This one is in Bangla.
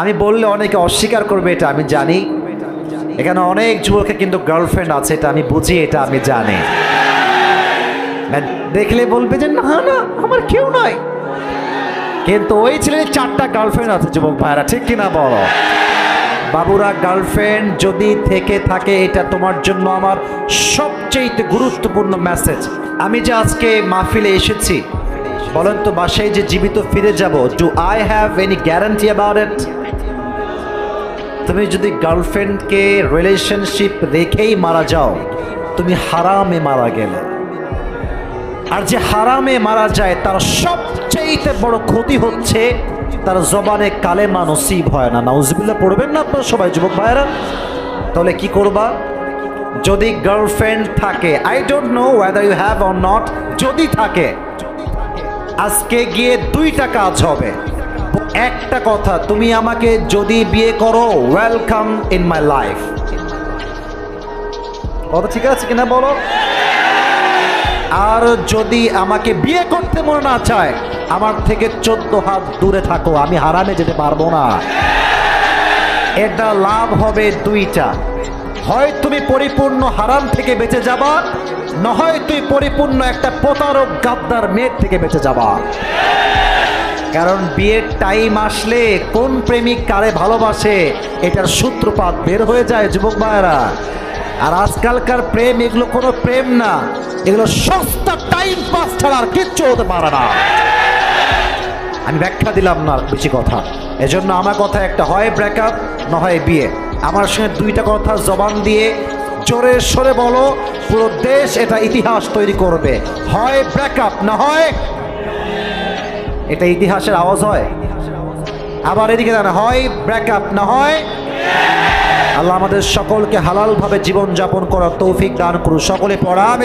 আমি বললে অনেকে অস্বীকার করবে এটা আমি জানি। এখানে অনেক যুবকের কিন্তু গার্লফ্রেন্ড আছে, এটা আমি বুঝি, এটা আমি জানি। দেখলে বলবে যে, না না, আমার কেউ নয় কিন্তু ওই ছেলের চারটা গার্লফ্রেন্ড আছে, যুবক ভাইরা ঠিক কিনা বলো? বাবুরা গার্লফ্রেন্ড যদি থেকে থাকে, এটা তোমার জন্য আমার সবচেয়ে গুরুত্বপূর্ণ মেসেজ আমি যে আজকে মাহফিলে এসেছি, বলেন তো, বাসায় যে জীবিত ফিরে যাব do I have any guarantee about it তুমি যদি গার্লফ্রেন্ডকে রিলেশনশিপ রেখেই মারা যাও, তুমি হারামে মারা গেলে। আর যে হারামে মারা যায়, তার সবচেয়ে বড় ক্ষতি হচ্ছে তার জবানে কালেমা নসিব হয় না। নাউজবিল্লা পড়বেন না আপনার সবাই, যুবক ভাইয়েরা? তাহলে কি করবা? যদি গার্লফ্রেন্ড থাকে I don't know whether you have or not যদি থাকে, আজকে গিয়ে দুইটা কাজ হবে। একটা কথা, তুমি আমাকে যদি বিয়ে করো ওয়েলকাম ইন মাই লাইফ কথা ঠিক আছে কিনা বলো? আর যদি আমাকে বিয়ে করতে মনে না চায়, আমার থেকে চোদ্দ হাত দূরে থাকো, আমি হারামে যেতে পারব না। এটা লাভ হবে দুইটা। হয় তুমি পরিপূর্ণ হারাম থেকে বেঁচে যাবা নয় তুই পরিপূর্ণ একটা প্রতারক, গাদ্দার মেয়ের থেকে বেঁচে যাবা। কারণ বিয়ের টাইম আসলে কোন প্রেমিক কারে ভালোবাসে এটার সূত্রপাত বের হয়ে যায় যুবক ভাইয়েরা। আর আজকালকার প্রেম এগুলো কোনো প্রেম না, এগুলো সস্তা টাইম পাস ছাড়া আর কিচ্ছু হতে পারে না। আমি ব্যাখ্যা দিলাম না বেশি কথা। এজন্য আমার কথা একটা হয় ব্রেকআপ না হয় বিয়ে। আমার সঙ্গে দুইটা কথা জবান দিয়ে জোরে সরে বলো, পুরো দেশ এটা ইতিহাস তৈরি করবে। হয় ব্রেকআপ না হয় এটা ইতিহাসের আওয়াজ হয়। আবার এদিকে জানা, হয় ব্রেকআপ না হয়? আল্লাহ আমাদের সকলকে হালালভাবে জীবনযাপন করার তৌফিক দান করুন। সকলে পড়া